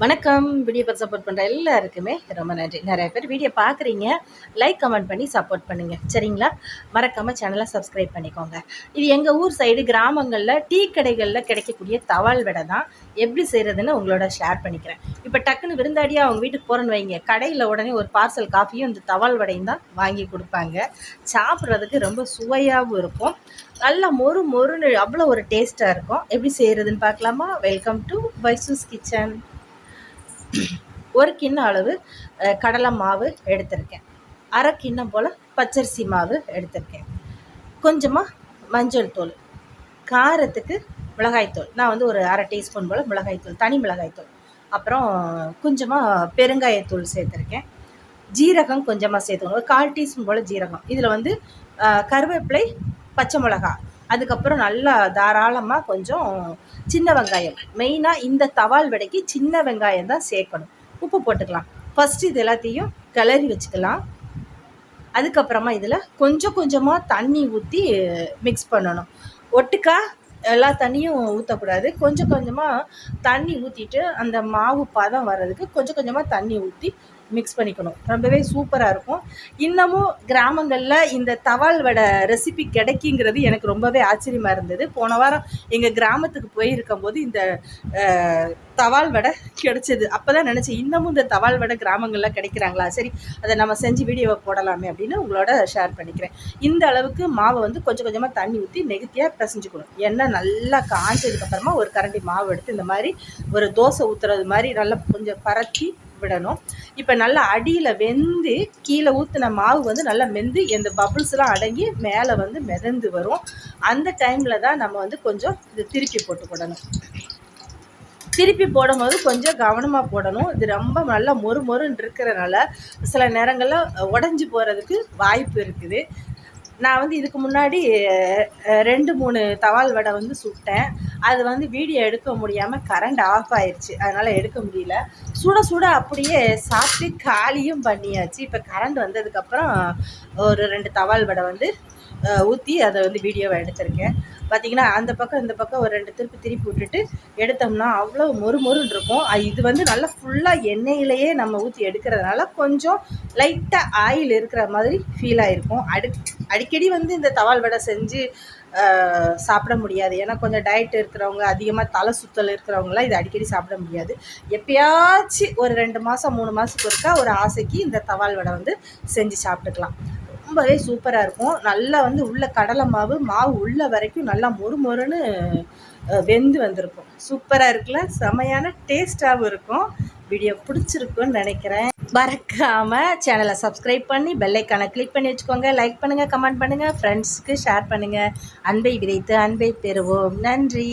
வணக்கம். வீடியோ பார்த்து சப்போர்ட் பண்ணுற எல்லாருக்குமே ரொம்ப நன்றி. நிறைய பேர் வீடியோ பார்க்குறீங்க. லைக் கமெண்ட் பண்ணி சப்போர்ட் பண்ணுங்கள் சரிங்களா? மறக்காமல் சேனலை சப்ஸ்கிரைப் பண்ணிக்கோங்க. இது எங்கள் ஊர் சைடு கிராமங்களில் டீ கடைகளில் கிடைக்கக்கூடிய தவால் வடை தான். எப்படி செய்கிறதுன்னு உங்களோட ஷேர் பண்ணிக்கிறேன். இப்போ டக்குன்னு விருந்தாடியாக அவங்க வீட்டுக்கு போகிறேன்னு வைங்க. கடையில் உடனே ஒரு பார்சல் காஃபியும் இந்த தவால் வடையும் தான் வாங்கி கொடுப்பாங்க. சாப்பிட்றதுக்கு ரொம்ப சுவையாகவும் இருக்கும். நல்லா மொறு மொறுன்னு அவ்வளோ ஒரு டேஸ்ட்டாக இருக்கும். எப்படி செய்கிறதுன்னு பார்க்கலாமா? வெல்கம் டு வைசூஸ் கிச்சன் ஒரு கிண்ண அளவு கடலை மாவு எடுத்திருக்கேன். அரை கிண்ணம் போல் பச்சரிசி மாவு எடுத்திருக்கேன். கொஞ்சமாக மஞ்சள் தூள் காரத்துக்கு மிளகாய்த்தூள் நான் வந்து ஒரு அரை டீஸ்பூன் போல் மிளகாய்த்தூள் தனி மிளகாய்த்தூள் அப்புறம் கொஞ்சமாக பெருங்காயத்தூள் சேர்த்துருக்கேன். ஜீரகம் கொஞ்சமாக சேர்த்துக்கணும் ஒரு கால் டீஸ்பூன் போல் ஜீரகம். இதில் வந்து கருவேப்பிலை பச்சை மிளகா அதுக்கப்புறம் நல்லா தாராளமாக கொஞ்சம் சின்ன வெங்காயம். மெயினாக இந்த தவால் வடைக்கு சின்ன வெங்காயம் தான் சேர்க்கணும். உப்பு போட்டுக்கலாம். ஃபஸ்ட்டு இது எல்லாத்தையும் கிளறி வச்சுக்கலாம். அதுக்கப்புறமா இதில் கொஞ்சம் கொஞ்சமாக தண்ணி ஊற்றி மிக்ஸ் பண்ணணும். ஒட்டுக்கா எல்லா தண்ணியும் ஊற்றக்கூடாது கொஞ்சம் கொஞ்சமாக தண்ணி ஊற்றிட்டு அந்த மாவு பதம் வர்றதுக்கு கொஞ்சம் கொஞ்சமாக தண்ணி ஊற்றி மிக்ஸ் பண்ணிக்கணும். ரொம்பவே சூப்பராக இருக்கும். இன்னமும் கிராமங்களில் இந்த தவால் வடை ரெசிபி கிடைக்குங்கிறது எனக்கு ரொம்பவே ஆச்சரியமாக இருந்தது. போன வாரம் எங்கள் கிராமத்துக்கு போயிருக்கும் போது இந்த தவால் வடை கிடைச்சது. அப்போ தான் நினச்சேன் இன்னமும் இந்த தவால் வடை கிராமங்களில் கிடைக்கிறாங்களா? சரி அதை நம்ம செஞ்சு வீடியோவை போடலாமே அப்படின்னு உங்களோட ஷேர் பண்ணிக்கிறேன். இந்த அளவுக்கு மாவை வந்து கொஞ்சம் கொஞ்சமாக தண்ணி ஊற்றி நெகுத்தியாக பிசைஞ்சுக்கணும். எண்ணெய் நல்லா காஞ்சதுக்கப்புறமா ஒரு கரண்டி மாவு எடுத்து இந்த மாதிரி ஒரு தோசை ஊற்றுறது மாதிரி நல்லா கொஞ்சம் பரத்தி விடணும். இப்போ நல்லா அடியில் வெந்து கீழே ஊற்றின மாவு வந்து நல்லா மெந்து இந்த பபுள்ஸ்லாம் அடங்கி மேலே வந்து மிதந்து வரும். அந்த டைமில் தான் நம்ம வந்து கொஞ்சம் இது திருப்பி போட்டுக்கிடணும் திருப்பி போடும்போது கொஞ்சம் கவனமாக போடணும். இது ரொம்ப நல்லா மொறு மொறுன்னு இருக்கிறனால சில நேரங்களில் உடஞ்சி போகிறதுக்கு வாய்ப்பு இருக்குது. நான் வந்து இதுக்கு முன்னாடி ரெண்டு மூணு தவால் வடை வந்து சுட்டேன். அது வந்து வீடியோ எடுக்க முடியாமல் கரண்ட் ஆஃப் ஆயிடுச்சு அதனால் எடுக்க முடியல. சுட சுட அப்படியே சாப்பிட்டு காலியும் பண்ணியாச்சு. இப்போ கரண்ட் வந்ததுக்கப்புறம் ஒரு ரெண்டு தவால் வடை வந்து ஊற்றி அதை வந்து வீடியோவை எடுத்திருக்கேன். பார்த்தீங்கன்னா அந்த பக்கம் இந்த பக்கம் ஒரு ரெண்டு திருப்பி திருப்பி விட்டுட்டு எடுத்தோம்னா அவ்வளோ மொறு மொறுன்னு இருக்கும். இது வந்து நல்லா ஃபுல்லாக எண்ணெயிலேயே நம்ம ஊற்றி எடுக்கிறதுனால கொஞ்சம் லைட்டாக ஆயில் இருக்கிற மாதிரி ஃபீல் ஆகிருக்கும் அடி அடிக்கடி வந்து இந்த தவால் வடை செஞ்சு சாப்பிட முடியாது. ஏன்னா கொஞ்சம் டயட் இருக்கிறவங்க அதிகமாக தலை சுத்தல் இருக்கிறவங்களாம் இதை அடிக்கடி சாப்பிட முடியாது. எப்பயாச்சும் ஒரு ரெண்டு மாதம் மூணு மாதத்துக்கு ஒருக்கா ஒரு ஆசைக்கு இந்த தவால் வடை வந்து செஞ்சு சாப்பிட்டுக்கலாம். ரொம்பவே சூப்பராக இருக்கும். நல்லா வந்து உள்ள கடலை மாவு மாவு உள்ள வரைக்கும் நல்லா மொறு மொறுன்னு வெந்து வந்திருக்கும். சூப்பராக இருக்குல்ல? செமையான டேஸ்ட்டாகவும் இருக்கும். வீடியோ பிடிச்சிருக்குன்னு நினைக்கிறேன். மறக்காம சேனலை சப்ஸ்கிரைப் பண்ணி பெல்லைக்கான கிளிக் பண்ணி வச்சுக்கோங்க. லைக் பண்ணுங்கள் கமெண்ட் பண்ணுங்கள் ஃப்ரெண்ட்ஸ்க்கு ஷேர் பண்ணுங்கள் அன்பை விதைத்து அன்பை பெறுவோம். நன்றி.